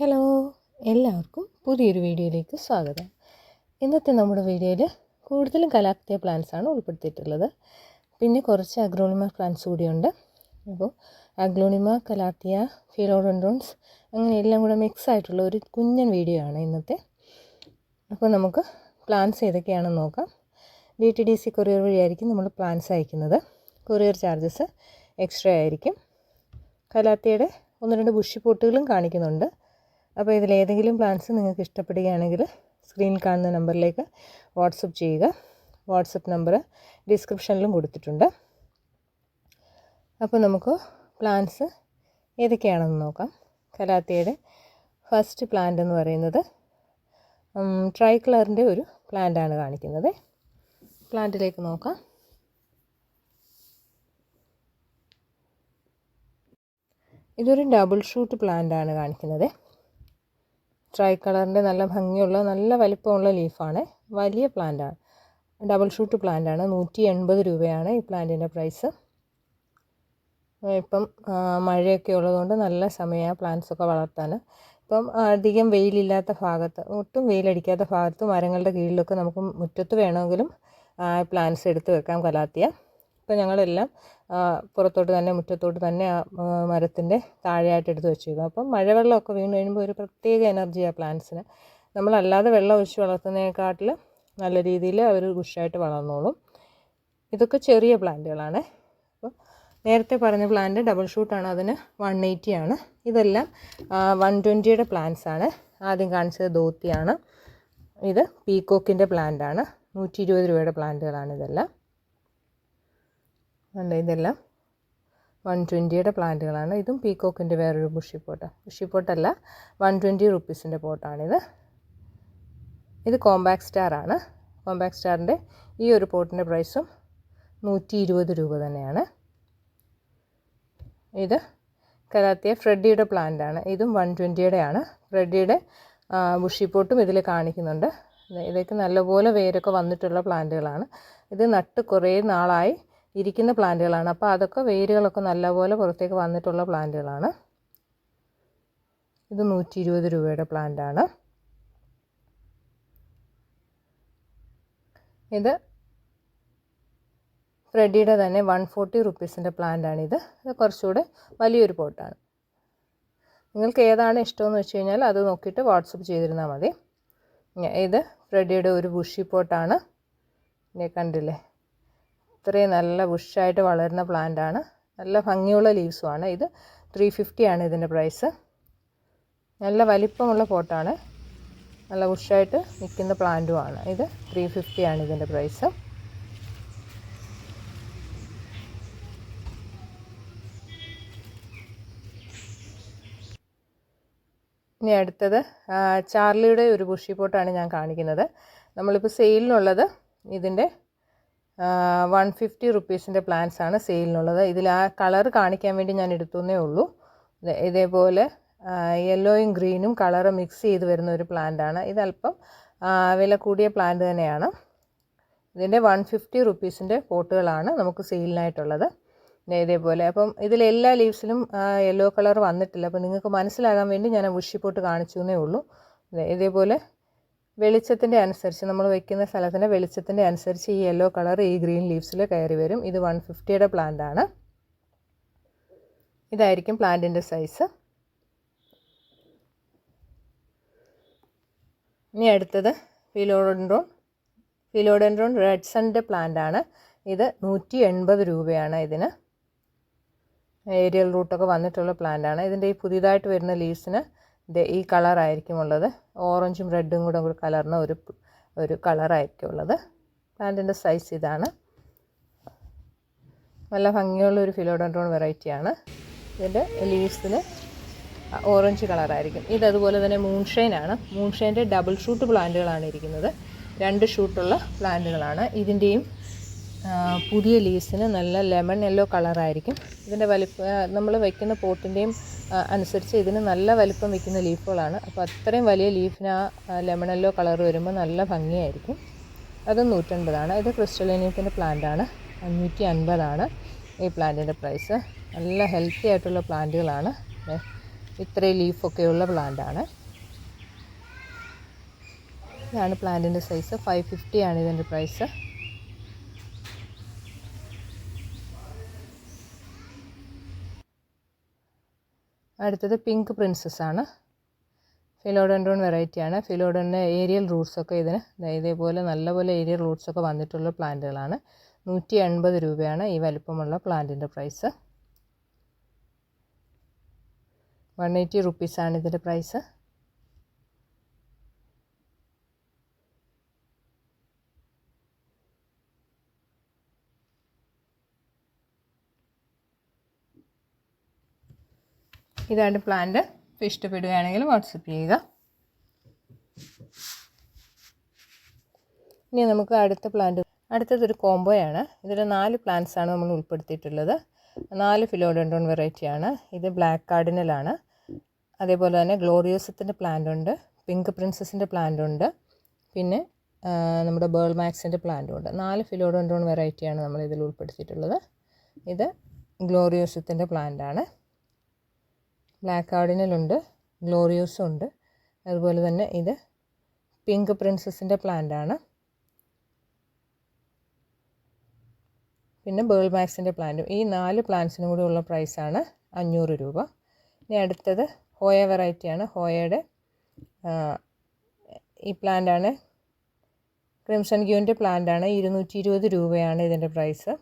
Hello എല്ലാവർക്കും പുതിയൊരു വീഡിയോയിലേക്ക് സ്വാഗതം. ഇന്നത്തെ നമ്മുടെ വീഡിയോയിൽ കൂടുതലും കലാക്തിയ പ്ലാന്റ്സ് ആണ് ഉൾപ്പെടുത്തിയിട്ടുള്ളത്. പിന്നെ കുറച്ച് അഗ്രോണിമ പ്ലാന്റ്സ് കൂടിയുണ്ട്. അപ്പോൾ അഗ്ലോണിമ കലാത്തിയ ഫിലോഡൻഡ്രോൺസ് അങ്ങനെ എല്ലാം കൂടെ മിക്സ് ആയിട്ടുള്ള ഒരു കുഞ്ഞൻ വീഡിയോ ആണ് ഇന്നത്തെ. അപ്പോൾ നമുക്ക് പ്ലാന്റ്സ് ഏതൊക്കെയാണെന്ന് നോക്കാം. D T D C courier വഴിയായിരിക്കും നമ്മൾ പ്ലാന്റ്സ് അയക്കുന്നത്. കൊറിയർ ചാർജസ് എക്സ്ട്രാ ആയിരിക്കും. കലാത്തിയുടെ ഒന്ന് രണ്ട് ബുഷി പോട്ടുകളും കാണിക്കുന്നുണ്ട്. അപ്പോൾ ഇതിലേതെങ്കിലും പ്ലാൻസ് നിങ്ങൾക്ക് ഇഷ്ടപ്പെടുകയാണെങ്കിൽ സ്ക്രീൻ കാണുന്ന നമ്പറിലേക്ക് വാട്സപ്പ് ചെയ്യുക. വാട്സപ്പ് നമ്പർ ഡിസ്ക്രിപ്ഷനിലും കൊടുത്തിട്ടുണ്ട്. അപ്പോൾ നമുക്ക് പ്ലാൻസ് ഏതൊക്കെയാണെന്ന് നോക്കാം. കലാത്തിയുടെ ഫസ്റ്റ് പ്ലാന്റ് എന്ന് പറയുന്നത് ട്രൈ കളറിന്റെ ഒരു പ്ലാന്റാണ് കാണിക്കുന്നത്. പ്ലാന്റിലേക്ക് നോക്കാം. ഇതൊരു ഡബിൾ ഷൂട്ട് പ്ലാന്റ് ആണ് കാണിക്കുന്നത്. ട്രൈ കളറിന്റെ നല്ല ഭംഗിയുള്ള നല്ല വലിപ്പമുള്ള ലീഫാണ് വലിയ പ്ലാന്റാണ് ഡബിൾ ഷൂട്ട് പ്ലാന്റാണ് നൂറ്റി എൺപത് രൂപയാണ് ഈ പ്ലാന്റിന്റെ പ്രൈസ് ഇപ്പം മഴയൊക്കെ ഉള്ളതുകൊണ്ട് നല്ല സമയമാണ് പ്ലാന്റ്സൊക്കെ വളർത്താൻ. ഇപ്പം അധികം വെയിലില്ലാത്ത ഭാഗത്ത് ഒട്ടും വെയിലടിക്കാത്ത ഭാഗത്ത് മരങ്ങളുടെ കീഴിലൊക്കെ നമുക്ക് മുറ്റത്ത് വേണമെങ്കിലും പ്ലാന്റ്സ് എടുത്ത് വെക്കാം കലാത്തിയ. ഇപ്പം ഞങ്ങളെല്ലാം പുറത്തോട്ട് തന്നെ മുറ്റത്തോട്ട് തന്നെ ആ മരത്തിന്റെ താഴെയായിട്ട് എടുത്ത് വെച്ചേക്കും അപ്പം മഴവെള്ളമൊക്കെ വീണ് കഴിയുമ്പോൾ ഒരു പ്രത്യേക എനർജിയാണ് പ്ലാന്റ്സിന് നമ്മളല്ലാതെ വെള്ളം ഒഴിച്ച് വളർത്തുന്നതിനെക്കാട്ടിൽ നല്ല രീതിയിൽ അവർ ബുഷായിട്ട് വളർന്നോളും. ഇതൊക്കെ ചെറിയ പ്ലാന്റുകളാണ്. അപ്പോൾ നേരത്തെ പറഞ്ഞ പ്ലാന്റ് ഡബിൾ ഷൂട്ടാണ് അതിന് വൺ എയ്റ്റി ആണ്. ഇതെല്ലാം വൺ ട്വന്റിയുടെ പ്ലാന്റ്സ് ആണ്. ആദ്യം കാണിച്ചത് ധോത്തിയാണ്. ഇത് പീക്കോക്കിന്റെ പ്ലാന്റ് ആണ്. നൂറ്റി ഇരുപത് രൂപയുടെ പ്ലാന്റുകളാണ് ഇതെല്ലാം. ഉണ്ട് ഇതെല്ലാം വൺ ട്വന്റിയുടെ പ്ലാന്റുകളാണ് ഇതും പീക്കോക്കിന്റെ വേറൊരു ബുഷി പോട്ട് ബുഷി പോട്ടല്ല വൺ ട്വന്റി റുപ്പീസിന്റെ പോട്ടാണിത് ഇത് കോമ്പാക്ട് സ്റ്റാറാണ് കോമ്പാക്ട് സ്റ്റാറിന്റെ ഈ ഒരു പോട്ടിന്റെ പ്രൈസും നൂറ്റി ഇരുപത് രൂപ തന്നെയാണ്. ഇത് കലാത്തിയ ഫ്രെഡിയുടെ പ്ലാന്റാണ് ഇതും വൺ ട്വന്റിയുടെ ആണ് ഫ്രെഡിയുടെ ബുഷി പോട്ടും ഇതിൽ കാണിക്കുന്നുണ്ട്. ഇതൊക്കെ നല്ലപോലെ വേരൊക്കെ വന്നിട്ടുള്ള പ്ലാന്റുകളാണ് ഇത് നട്ട് കുറേ നാളായി. ഇരിക്കുന്ന പ്ലാന്റുകളാണ്. അപ്പോൾ അതൊക്കെ വേരുകളൊക്കെ നല്ലപോലെ പുറത്തേക്ക് വന്നിട്ടുള്ള പ്ലാന്റുകളാണ്. ഇത് നൂറ്റി ഇരുപത് രൂപയുടെ പ്ലാന്റാണ്. ഇത് ഫ്രെഡിയുടെ തന്നെ വൺ ഫോർട്ടി റുപ്പീസിന്റെ പ്ലാന്റാണിത് ഇത്. കുറച്ചുകൂടെ വലിയൊരു പോട്ടാണ്. നിങ്ങൾക്ക് ഏതാണ് ഇഷ്ടമെന്ന് വെച്ച് കഴിഞ്ഞാൽ അത് നോക്കിയിട്ട് വാട്സപ്പ് ചെയ്തിരുന്നാൽ മതി. ഇത് ഫ്രെഡിയുടെ ഒരു ബുഷി പോട്ടാണ്. കണ്ടില്ലേ? ഇത്രയും നല്ല ബുഷായിട്ട് വളരുന്ന പ്ലാന്റ് ആണ് നല്ല ഭംഗിയുള്ള ലീവ്സുമാണ് ഇത്. ത്രീ ഫിഫ്റ്റിയാണ് ഇതിന്റെ പ്രൈസ്. നല്ല വലിപ്പമുള്ള പോട്ടാണ്. നല്ല ബുഷായിട്ട് നിൽക്കുന്ന പ്ലാന്റുമാണ് ഇത്. ത്രീ ഫിഫ്റ്റിയാണ് ഇതിന്റെ പ്രൈസ്. ഇനി അടുത്തത് ചാർലിയുടെ ഒരു ബുഷി പോട്ടാണ് ഞാൻ കാണിക്കുന്നത്. നമ്മളിപ്പോൾ സെയിലിനുള്ളത് ഇതിന്റെ വൺ ഫിഫ്റ്റി റുപ്പീസിന്റെ പ്ലാന്റ്സ് ആണ് സെയിലിനുള്ളത് ഇതിൽ ആ കളർ കാണിക്കാൻ വേണ്ടി ഞാൻ എടുത്തുന്നേ ഉള്ളൂ. ഇതേപോലെ യെല്ലോയും ഗ്രീനും കളർ മിക്സ് ചെയ്ത് വരുന്ന ഒരു പ്ലാന്റ് ആണ് ഇതല്പം വില കൂടിയ പ്ലാന്റ് തന്നെയാണ്. ഇതിന്റെ വൺ ഫിഫ്റ്റി റുപ്പീസിന്റെ പോട്ടുകളാണ് നമുക്ക് സെയിലിനായിട്ടുള്ളത് ഇതേപോലെ. അപ്പം ഇതിലെല്ലാ ലീവ്സിലും യെല്ലോ കളർ വന്നിട്ടില്ല. അപ്പോൾ നിങ്ങൾക്ക് മനസ്സിലാകാൻ വേണ്ടി ഞാൻ ഉഷി പോട്ട് കാണിച്ചു എന്നേ ഉള്ളൂ ഇതേപോലെ വെളിച്ചത്തിന്റെ അനുസരിച്ച് നമ്മൾ വെക്കുന്ന സ്ഥലത്തിന്റെ വെളിച്ചത്തിന്റെ അനുസരിച്ച് ഈ യെല്ലോ കളർ ഈ ഗ്രീൻ ലീവ്സിൽ കയറി വരും. ഇത് വൺ ഫിഫ്റ്റിയുടെ പ്ലാന്റ് ആണ്. ഇതായിരിക്കും പ്ലാന്റിന്റെ സൈസ് ഇനി അടുത്തത് ഫിലോഡൻഡ്രോൺ ഫിലോഡൻഡ്രോൺ റെഡ് സണിന്റെ പ്ലാന്റ് ആണ്. ഇത് നൂറ്റി എൺപത് രൂപയാണ് ഇതിന്. ഏരിയൽ റൂട്ടൊക്കെ വന്നിട്ടുള്ള പ്ലാന്റ് ആണ്. ഇതിന്റെ ഈ പുതിയതായിട്ട് വരുന്ന ലീവ്സിന് ഈ കളറായിരിക്കും ഉള്ളത് ഓറഞ്ചും റെഡും കൂടെ കൂടി കലർന്ന ഒരു ഒരു കളറായിരിക്കും ഉള്ളത് പ്ലാന്റിന്റെ സൈസ് ഇതാണ്. നല്ല ഭംഗിയുള്ള ഒരു ഫിലോഡൻഡ്രോൺ വെറൈറ്റിയാണ്. ഇതിന്റെ ലീവ്സിന് ഓറഞ്ച് കളറായിരിക്കും. ഇത് അതുപോലെ തന്നെ മൂൺഷൈനാണ് മൂൺഷൈന്റെ ഡബിൾ ഷൂട്ട് പ്ലാന്റുകളാണ് ഇരിക്കുന്നത്. രണ്ട് ഷൂട്ടുള്ള പ്ലാന്റുകളാണ്. ഇതിന്റെയും പുതിയ ലീവ്സിന് നല്ല ലെമൺ യെല്ലോ കളറായിരിക്കും. ഇതിന്റെ വലിപ്പ നമ്മൾ വയ്ക്കുന്ന പോട്ടിന്റെയും അനുസരിച്ച് ഇതിന് നല്ല വലിപ്പം വയ്ക്കുന്ന ലീഫുകളാണ്. അപ്പോൾ അത്രയും വലിയ ലീഫിന് ആ ലെമൺ യെല്ലോ കളർ വരുമ്പോൾ നല്ല ഭംഗിയായിരിക്കും. അത് നൂറ്റൻപതാണ്. ഇത് ക്രിസ്റ്റലിനിയത്തിന്റെ പ്ലാന്റാണ്. അഞ്ഞൂറ്റി അൻപതാണ് ഈ പ്ലാന്റിന്റെ പ്രൈസ്. നല്ല ഹെൽത്തി ആയിട്ടുള്ള പ്ലാന്റുകളാണ്. ഇത്രയും ലീഫൊക്കെയുള്ള പ്ലാന്റാണ്. ഇതാണ് പ്ലാന്റിന്റെ സൈസ്. ഫൈവ് ഫിഫ്റ്റിയാണ് ഇതിന്റെ പ്രൈസ്. അടുത്തത് പിങ്ക് പ്രിൻസസ് ആണ്. ഫിലോഡൻഡ്രോൺ വെറൈറ്റിയാണ് ഫിലോഡന്റെ ഏരിയൽ റൂട്ട്സൊക്കെ ഇതിന് ഇതേപോലെ നല്ലപോലെ ഏരിയൽ റൂട്ട്സൊക്കെ വന്നിട്ടുള്ള പ്ലാന്റുകളാണ്. നൂറ്റി എൺപത് രൂപയാണ് ഈ വലിപ്പമുള്ള പ്ലാന്റിന്റെ പ്രൈസ് വൺ എയ്റ്റി റുപ്പീസാണ് ഇതിന്റെ പ്രൈസ് ഇതാണ് പ്ലാന്റ് ഇപ്പോൾ ഇഷ്ടപ്പെടുകയാണെങ്കിൽ വാട്സപ്പ് ചെയ്യുക. ഇനി നമുക്ക് അടുത്ത പ്ലാന്റ് അടുത്തതൊരു കോംബോയാണ് ഇതിൽ നാല് പ്ലാന്റ്സ് ആണ് നമ്മൾ ഉൾപ്പെടുത്തിയിട്ടുള്ളത്. നാല് ഫിലോഡൻഡോൺ വെറൈറ്റിയാണ് ഇത് ബ്ലാക്ക് കാർഡിനലാണ് അതേപോലെ തന്നെ ഗ്ലോറിയോസത്തിന്റെ പ്ലാന്റ് ഉണ്ട്. പിങ്ക് പ്രിൻസസിന്റെ പ്ലാന്റ് ഉണ്ട്. പിന്നെ നമ്മുടെ ബേൾ മാക്സിന്റെ പ്ലാന്റും ഉണ്ട്. നാല് ഫിലോഡൻഡോൺ വെറൈറ്റിയാണ് നമ്മൾ ഇതിൽ ഉൾപ്പെടുത്തിയിട്ടുള്ളത്. ഇത് ഗ്ലോറിയോസത്തിന്റെ പ്ലാന്റാണ് ബ്ലാക്ക് കാർഡിനലുണ്ട് ഗ്ലോറിയോസും ഉണ്ട്. അതുപോലെ തന്നെ ഇത് പിങ്ക് പ്രിൻസസിന്റെ ആണ്. പിന്നെ ബേൾ മാക്സിന്റെ പ്ലാന്റും ഈ നാല് പ്ലാന്റ്സിനും കൂടി ഉള്ള പ്രൈസാണ് അഞ്ഞൂറ് രൂപ. ഇനി അടുത്തത് ഹോയ വെറൈറ്റിയാണ് ഹോയയുടെ ഈ ഈ പ്ലാന്റാണ് ക്രിംസൺ ക്യൂവിന്റെ പ്ലാന്റാണ് ഇരുന്നൂറ്റി ഇരുപത് രൂപയാണ് ഇതിന്റെ പ്രൈസ്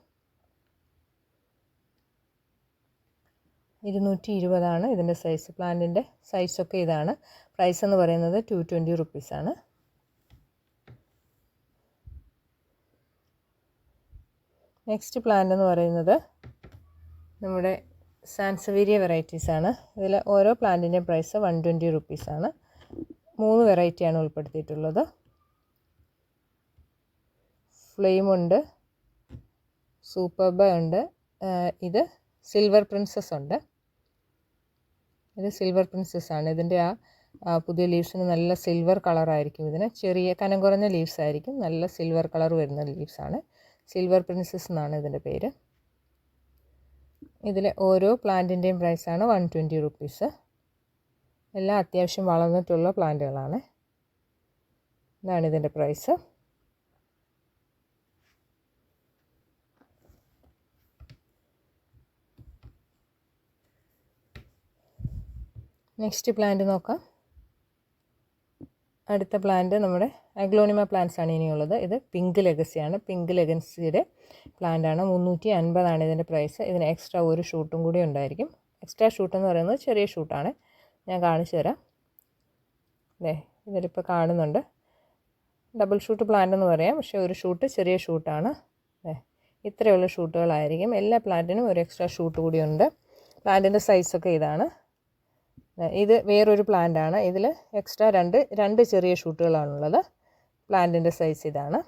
ഇരുന്നൂറ്റി ഇരുപതാണ് ഇതിന്റെ സൈസ് പ്ലാന്റിന്റെ സൈസൊക്കെ ഇതാണ്. പ്രൈസ് എന്ന് പറയുന്നത് ടു ട്വന്റി റുപ്പീസാണ് നെക്സ്റ്റ് പ്ലാന്റ് എന്ന് പറയുന്നത് നമ്മുടെ സാൻസവീരിയ വെറൈറ്റീസാണ് ഇതിൽ ഓരോ പ്ലാന്റിന്റെയും പ്രൈസ് വൺ ട്വന്റി റുപ്പീസാണ് മൂന്ന് വെറൈറ്റിയാണ് ഉൾപ്പെടുത്തിയിട്ടുള്ളത്. ഫ്ലെയിമുണ്ട് സൂപ്പർബ ഉണ്ട് ഇത് സിൽവർ പ്രിൻസസ് ഉണ്ട്. ഇത് സിൽവർ പ്രിൻസസ് ആണ്. ഇതിന്റെ ആ പുതിയ ലീവ്സിന് നല്ല സിൽവർ കളറായിരിക്കും ഇതിന്. ചെറിയ കനം കുറഞ്ഞ ലീവ്സ് ആയിരിക്കും. നല്ല സിൽവർ കളർ വരുന്ന ലീവ്സ് ആണ്. സിൽവർ പ്രിൻസസ് എന്നാണ് ഇതിന്റെ പേര്. ഇതിലെ ഓരോ പ്ലാന്റിന്റെയും പ്രൈസാണ് വൺ ട്വന്റി റുപ്പീസ് എല്ലാം അത്യാവശ്യം വളർന്നിട്ടുള്ള പ്ലാന്റുകളാണ് ഇതാണ് ഇതിന്റെ പ്രൈസ് നെക്സ്റ്റ് പ്ലാന്റ് നോക്കാം. അടുത്ത പ്ലാന്റ് നമ്മുടെ അഗ്ലോണിമ പ്ലാന്റ്സ് ആണ് ഇനിയുള്ളത്. ഇത് പിങ്ക് ലെഗസിയാണ് പിങ്ക് ലെഗൻസിയുടെ പ്ലാന്റ് ആണ്. മുന്നൂറ്റി അൻപതാണ് ഇതിന്റെ പ്രൈസ് ഇതിന് എക്സ്ട്രാ ഒരു ഷൂട്ടും കൂടി ഉണ്ടായിരിക്കും. എക്സ്ട്രാ ഷൂട്ട് എന്ന് പറയുന്നത് ചെറിയ ഷൂട്ടാണ് ഞാൻ കാണിച്ചു തരാം. അല്ലേ ഇതിലിപ്പോൾ കാണുന്നുണ്ട്. ഡബിൾ ഷൂട്ട് പ്ലാന്റ് എന്ന് പറയാം. പക്ഷേ ഒരു ഷൂട്ട് ചെറിയ ഷൂട്ടാണ് അല്ലേ ഇത്രയുള്ള ഷൂട്ടുകളായിരിക്കും എല്ലാ പ്ലാന്റിനും ഒരു എക്സ്ട്രാ ഷൂട്ട് കൂടിയുണ്ട് പ്ലാന്റിന്റെ സൈസൊക്കെ ഇതാണ്. ഇത് വേറൊരു പ്ലാന്റ് ആണ്. ഇതിൽ എക്സ്ട്രാ രണ്ട് രണ്ട് ചെറിയ ഷൂട്ടുകളാണുള്ളത് പ്ലാന്റിന്റെ സൈസ് ഇതാണ്.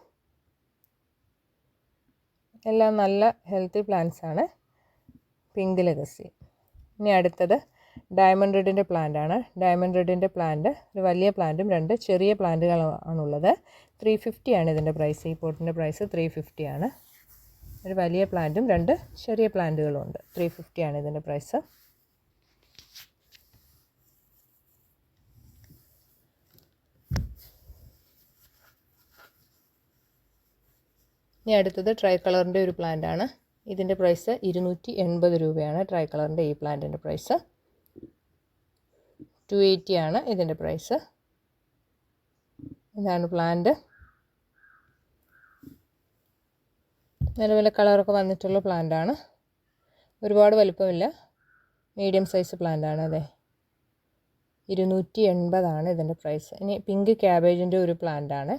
എല്ലാം നല്ല ഹെൽത്തി പ്ലാന്റ്സ് ആണ്. പിങ്ക് ലെഗസി ഇനി അടുത്തത് ഡയമണ്ട് റെഡിന്റെ പ്ലാന്റ് ആണ്. ഡയമണ്ട് റെഡിന്റെ പ്ലാന്റ് ഒരു വലിയ പ്ലാന്റും രണ്ട് ചെറിയ പ്ലാന്റുകളാണുള്ളത് ത്രീ ഫിഫ്റ്റി ആണ് ഇതിന്റെ പ്രൈസ് ഈ പോട്ടിന്റെ പ്രൈസ് ത്രീ ഫിഫ്റ്റി ആണ്. ഒരു വലിയ പ്ലാന്റും രണ്ട് ചെറിയ പ്ലാന്റുകളും ഉണ്ട്. ത്രീ ഫിഫ്റ്റി ആണ് ഇതിന്റെ പ്രൈസ് ഇനി അടുത്തത് ട്രൈ കളറിന്റെ ഒരു പ്ലാന്റ് ആണ്. ഇതിന്റെ പ്രൈസ് ഇരുന്നൂറ്റി എൺപത് രൂപയാണ് ട്രൈ കളറിന്റെ ഈ പ്ലാന്റിന്റെ പ്രൈസ് ടു എയ്റ്റി ആണ് ഇതിന്റെ പ്രൈസ് ഇതാണ് പ്ലാന്റ് നിലവിലെ കളറൊക്കെ വന്നിട്ടുള്ള പ്ലാന്റാണ് ഒരുപാട് വലുപ്പമില്ല. മീഡിയം സൈസ് പ്ലാന്റ് ആണ് അതെ. ഇരുന്നൂറ്റി എൺപതാണ് ഇതിന്റെ പ്രൈസ് ഇനി പിങ്ക് ക്യാബേജിന്റെ ഒരു പ്ലാന്റ് ആണ്.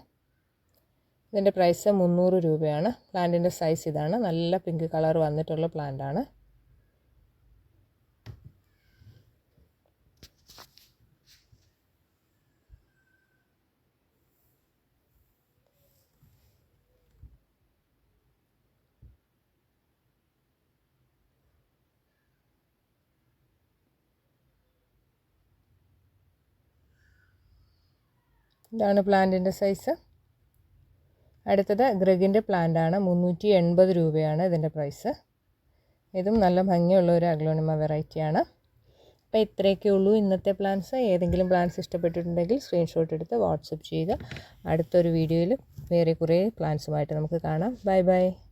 ഇതിന്റെ പ്രൈസ് മുന്നൂറ് രൂപയാണ്. പ്ലാന്റിന്റെ സൈസ് ഇതാണ്. നല്ല പിങ്ക് കളർ വന്നിട്ടുള്ള പ്ലാന്റാണ് ഇതാണ് പ്ലാന്റിന്റെ സൈസ് അടുത്തത് ഗ്രഗിന്റെ പ്ലാന്റ് ആണ് മുന്നൂറ്റി എൺപത് രൂപയാണ് ഇതിന്റെ പ്രൈസ്. ഇതും നല്ല ഭംഗിയുള്ള ഒരു അഗ്ലോണിമ വെറൈറ്റിയാണ്. അപ്പോൾ ഇത്രയൊക്കെ ഉള്ളൂ ഇന്നത്തെ പ്ലാൻസ് ഏതെങ്കിലും പ്ലാൻസ് ഇഷ്ടപ്പെട്ടിട്ടുണ്ടെങ്കിൽ സ്ക്രീൻഷോട്ട് എടുത്ത് വാട്സപ്പ് ചെയ്യുക. അടുത്തൊരു വീഡിയോയിൽ വേറെ കുറേ പ്ലാൻസുമായിട്ട് നമുക്ക് കാണാം. Bye bye.